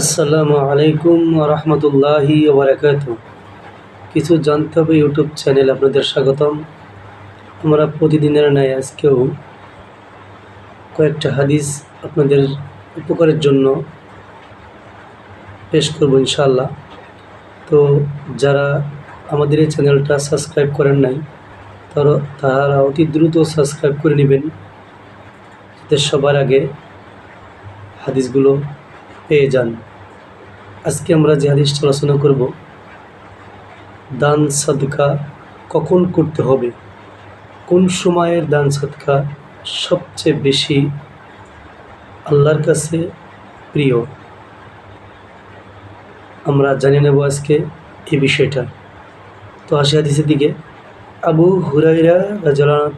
আসসালামু আলাইকুম রহমতুল্লাহি ওবরাকাত কিছু জানতে হবে ইউটিউব চ্যানেল আপনাদের স্বাগতম। আমরা প্রতিদিনের ন্যায় আজকেও কয়েকটা হাদিস আপনাদের উপকারের জন্য পেশ করব ইনশাআল্লাহ। তো যারা আমাদের এই চ্যানেলটা সাবস্ক্রাইব করেন নাই, তারা তারা অতি দ্রুত সাবস্ক্রাইব করে নেবেন। সবার আগে হাদিসগুলো পেয়ে যান। আজকে আমরা যে হাদিসটা আলোচনা করব, দান সাদকা কখন করতে হবে? কোন সময়ের দান সাদকা সবচেয়ে বেশি আল্লাহর কাছে প্রিয়? আমরা জানি নেব আজকে এই বিষয়টা। তো আসি হাদিসের দিকে। আবু হুরাইরা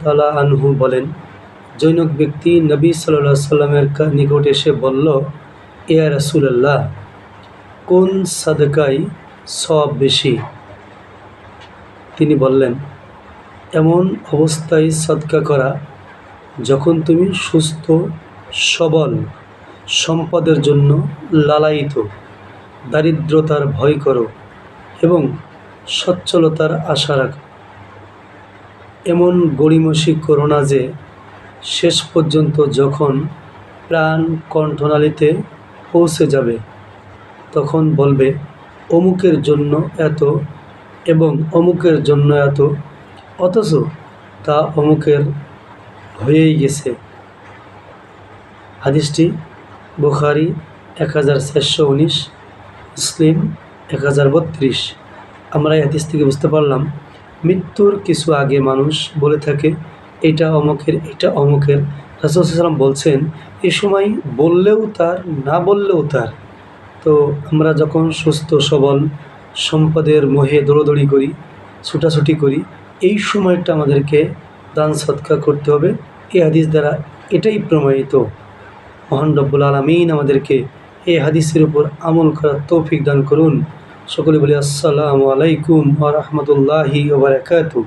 তালা আনহু বলেন, জৈনক ব্যক্তি নবী সাল্লাহ সাল্লামের নিকট এসে বলল ইয়া রাসূলুল্লাহ, কোন সাদকাই সব বেশি? তিনি বললেন, এমন অবস্থায় সদকা করা যখন তুমি সুস্থ, সবল, সম্পদের জন্য লালায়িত, দারিদ্রতার ভয় করো এবং সচ্ছলতার আশা রাখো। এমন গড়িমসি করো না যে শেষ পর্যন্ত যখন প্রাণ কণ্ঠনালীতে পৌঁছে যাবে। তখন বলবে, অমুকের জন্য এত এবং অমুকের জন্য এত, অথচ তা অমুকের হয়েই গেছে। হাদিসটি বুখারি এক হাজার চারশো উনিশ, মুসলিম এক হাজার বত্রিশ। আমরা এই হাদিস থেকে বুঝতে পারলাম, মৃত্যুর কিছু আগে মানুষ বলে থাকে, এটা অমুকের এটা অমুকের। রাসুলাম বলছেন, এ সময় বললেও তার, না বললেও তার। তো আমরা যখন সুস্থ, সবল, সম্পদের মোহে দৌড়দৌড়ি করি, ছুটাছুটি করি, এই সময়টা আমাদেরকে দান, সৎকার করতে হবে। এই হাদিস দ্বারা এটাই প্রমাণিত। মহান রব্বুল আলমিন আমাদেরকে এই হাদিসের উপর আমল করার তৌফিক দান করুন। সকলে বলি, আসসালামু আলাইকুম আ রহমতুল্লাহি ওবরাকাতু